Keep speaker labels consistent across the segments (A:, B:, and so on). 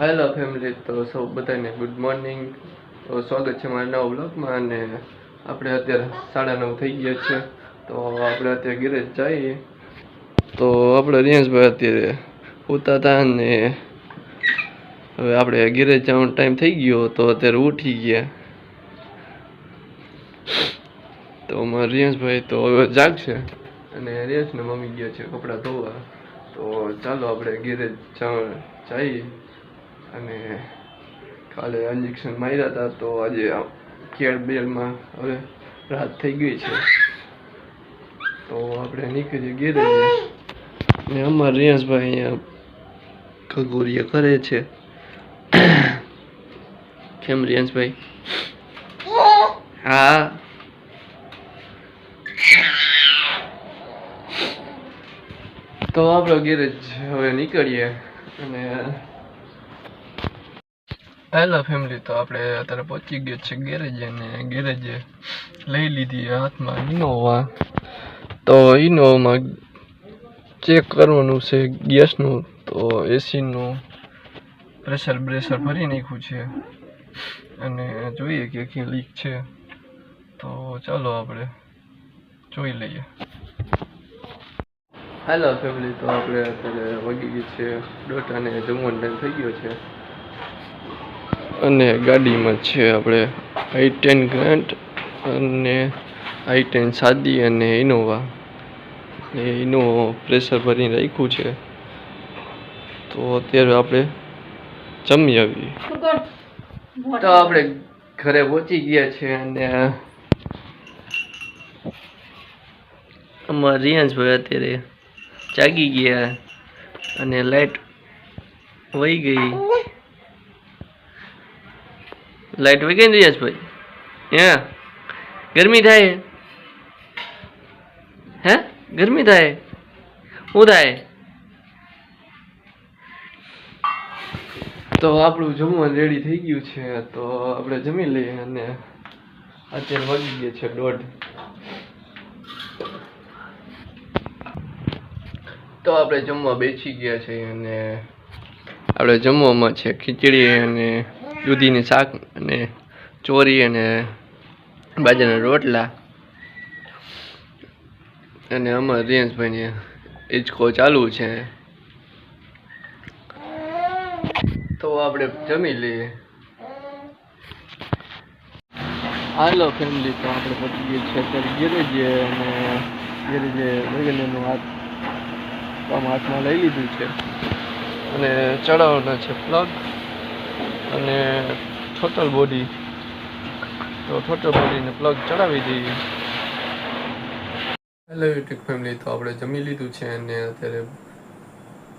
A: Hello family તો સૌ બધાને ગુડ મોર્નિંગ તો સ્વાગત છે મારા નવા બ્લોગમાં અને આપણે અત્યારે સાડા નવ થઈ ગયા છે. તો આપણે અત્યારે ગેરેજ જઈએ. તો આપણે રિયાંશભાઈ અત્યારે ઉતા હતા અને હવે આપણે ગેરેજ જવાનો ટાઈમ થઈ ગયો. તો અત્યારે ઉઠી ગયા. તો મારા રિયાંશભાઈ તો હવે જાગશે. અને રિયાંશને મમ્મી ગયા છે કપડાં ધોવા. તો ચાલો આપણે ગેરેજ જઈએ. અને કાલે ઇન્જેક્શન માર્યા હતા તો આજે કેળ બેળમાં હવે રાત થઈ ગઈ છે. તો આપણે નીકળીએ ગેરેજે. ને અમારા રિયાંશભાઈ અહીંયા ખગોરિયા કરે છે. કેમ રિયાંશભાઈ હા. તો આપણો ગેરેજ હવે નીકળીએ. અને હેલો ફેમિલી તો આપણે અત્યારે પહોંચી ગયો છે ગેરેજે અને ગેરેજે લઈ લીધી હાથમાં ઇનોવા તો ઇનોવામાં ચેક કરવાનું છે ગેસનું તો એસીનું પ્રેશર બ્રેશર ભરી નાખ્યું છે. અને જોઈએ કે ક્યાં લીક છે. તો ચાલો આપણે જોઈ લઈએ. હેલો ફેમિલી તો આપણે અત્યારે વગી ગયું છે. દોઢ અને જમવાનો ટાઈમ થઈ ગયો છે. અને ગાડીમાં છે આપણે આઈ ટેન ગ્રાન્ટ અને આઈ ટેન સાદી અને ઇનોવા. એ ઇનોવા પ્રેશર ભરીને રાખ્યું છે. તો અત્યારે આપણે જમી આવીએ. તો આપણે ઘરે પહોંચી ગયા છે અને અમારા રિયાંશભાઈ અત્યારે જાગી ગયા અને લાઈટ વહી ગઈ. લાઈટ વહી ગઈ ને રિયાંશભાઈ હા? ગરમી થાય? હે? ગરમી થાય? શું થાય? તો આપણું જમવાનું રેડી થઈ ગયું છે, તો આપણે જમી લઈએ અને અત્યારે વાગી ગયા છે દોઢ. તો આપણે જમવા બેસી ગયા છે અને આપણે જમવામાં છે ખીચડી અને દૂધીની શાક અને ચોરી અને બાજરાના રોટલા. અને અમારા રિયાંશભાઈને હિંચકો ચાલુ છે. તો આપણે જમી લઈએ. હાલો ફેમિલી તો આપણે પતી ગઈ છે અત્યારે ગેરેજે અને ગેરેજે વગેરેનું હાથ કામ હાથમાં લઈ લીધું છે. અને ચડાવવાના છે પ્લગ અને થોટલ બોડી તો થોટલ બોડીને પ્લગ ચડાવી દઈએ. હેલો યુટ્યુબ ફેમિલી તો આપણે જમી લીધું છે અને અત્યારે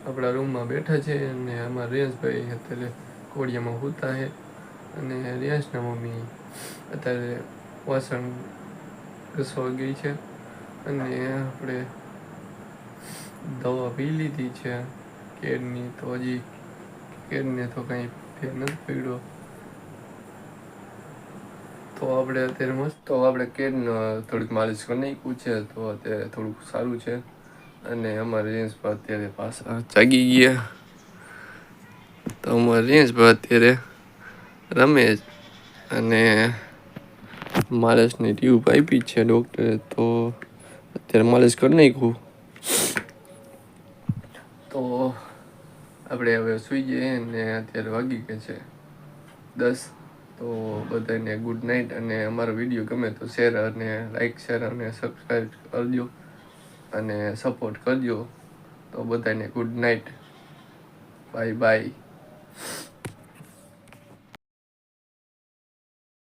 A: આપણા રૂમમાં બેઠા છે અને આમાં રિયાસભાઈ અત્યારે કોડિયામાં હોતા છે અને રિયાસના મમ્મી અત્યારે વાસણ ઘસવા ગઈ છે અને આપણે દવા પી લીધી છે કેડની તો હજી કેડને તો કંઈ ફેર નથી પડ્યો. તો આપણે અત્યારે મસ્ત, તો આપણે કેડનો થોડીક માલિશ કરી નાખ્યું છે, તો અત્યારે થોડુંક સારું છે. અને અમારા રેન્જમાં અત્યારે પાછા જાગી ગયા. તો અમારા રેન્જમાં અત્યારે રમે. અને માલિશની ટ્યુબ આપી છે ડૉક્ટરે, તો અત્યારે માલિશ કરી નાખ્યું તો આપણે હવે સૂઈ જઈએ ને અત્યારે વાગી ગયા છે દસ, તો બધાને ગુડ નાઇટ અને અમારો વીડિયો ગમે તો શેર અને લાઇક શેર અને સબસ્ક્રાઈબ કરજો અને સપોર્ટ કરજો. તો બધાને ગુડ નાઇટ બાય બાય